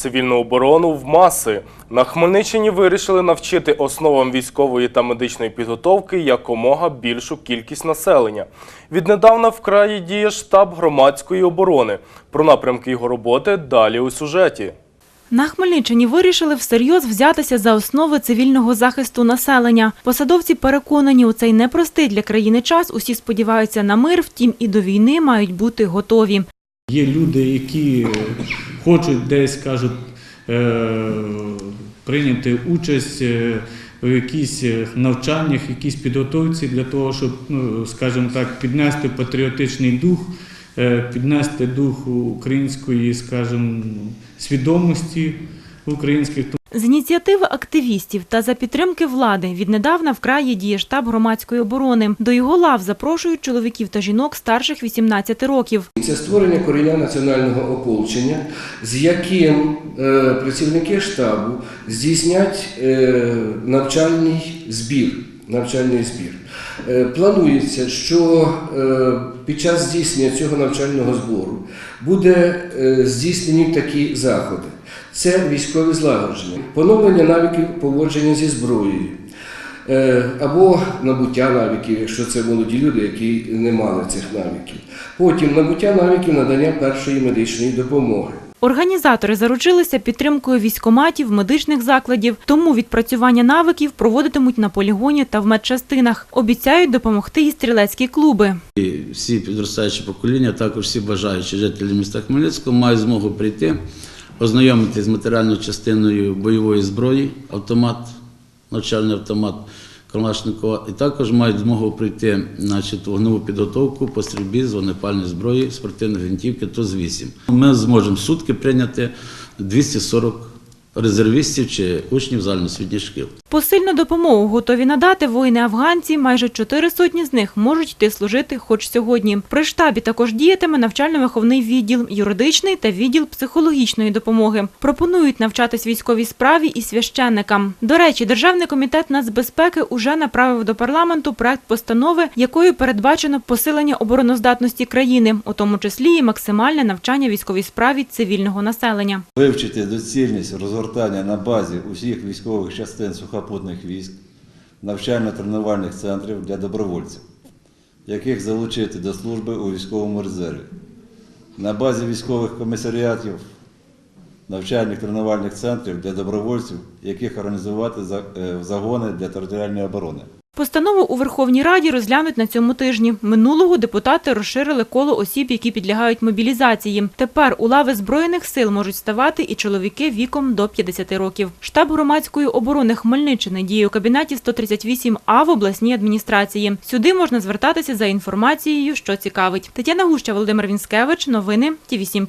цивільну оборону в маси. На Хмельниччині вирішили навчити основам військової та медичної підготовки якомога більшу кількість населення. Віднедавна в краї діє штаб громадської оборони. Про напрямки його роботи далі у сюжеті. На Хмельниччині вирішили всерйоз взятися за основи цивільного захисту населення. Посадовці переконані, у цей непростий для країни час усі сподіваються на мир, втім і до війни мають бути готові. Є люди, які хочуть десь кажуть е, прийняти участь е, в якісь навчаннях, якісь підготовці для того, щоб, ну, скажімо так, піднести патріотичний дух, е, піднести дух української, скажімо, свідомості українських. З ініціативи активістів та за підтримки влади віднедавна в краї діє штаб громадської оборони. До його лав запрошують чоловіків та жінок старших 18 років. Це створення коріння національного ополчення, з яким е, працівники штабу здійснять е, навчальний збір. Навчальний збір. Е, планується, що е, під час здійснення цього навчального збору буде е, здійснені такі заходи: це військове злагодження, поновлення навиків поводження зі зброєю. Або набуття навиків, якщо це молоді люди, які не мали цих навиків. Потім набуття навиків надання першої медичної допомоги. Організатори заручилися підтримкою військоматів, медичних закладів, тому відпрацювання навиків проводитимуть на полігоні та в медчастинах. Обіцяють допомогти і стрілецькі клуби. І всі підростаючі покоління, також всі бажаючі жителі міста Хмельницького мають змогу прийти, ознайомитися з матеріальною частиною бойової зброї, автомат, навчальний автомат Калашникова, і також мають змогу прийти значить, вогневу підготовку по стрільбі з вогнепальної зброї спортивної гвинтівки ТОЗ-8. Ми зможемо сутки прийняти 240 резервістів чи учнів загальноосвітніх шкіл. Посильну допомогу готові надати воїни-афганці. Майже чотири сотні з них можуть йти служити хоч сьогодні. При штабі також діятиме навчально-виховний відділ, юридичний та відділ психологічної допомоги. Пропонують навчатись військовій справі і священникам. До речі, Державний комітет нацбезпеки уже направив до парламенту проект постанови, якою передбачено посилення обороноздатності країни, у тому числі і максимальне навчання військовій справі цивільного населення. Вивчити доцільність розгортання на базі усіх військових частин сухопутних військ, навчально-тренувальних центрів для добровольців, яких залучити до служби у військовому резерві, на базі військових комісаріатів, навчальних тренувальних центрів для добровольців, яких організувати е, загони для територіальної оборони. Постанову у Верховній Раді розглянуть на цьому тижні. Минулого депутати розширили коло осіб, які підлягають мобілізації. Тепер у лави збройних сил можуть ставати і чоловіки віком до 50 років. Штаб громадської оборони Хмельниччини діє у кабінеті 138А в обласній адміністрації. Сюди можна звертатися за інформацією, що цікавить. Тетяна Гуща, Володимир Вінськевич. Новини Ті 7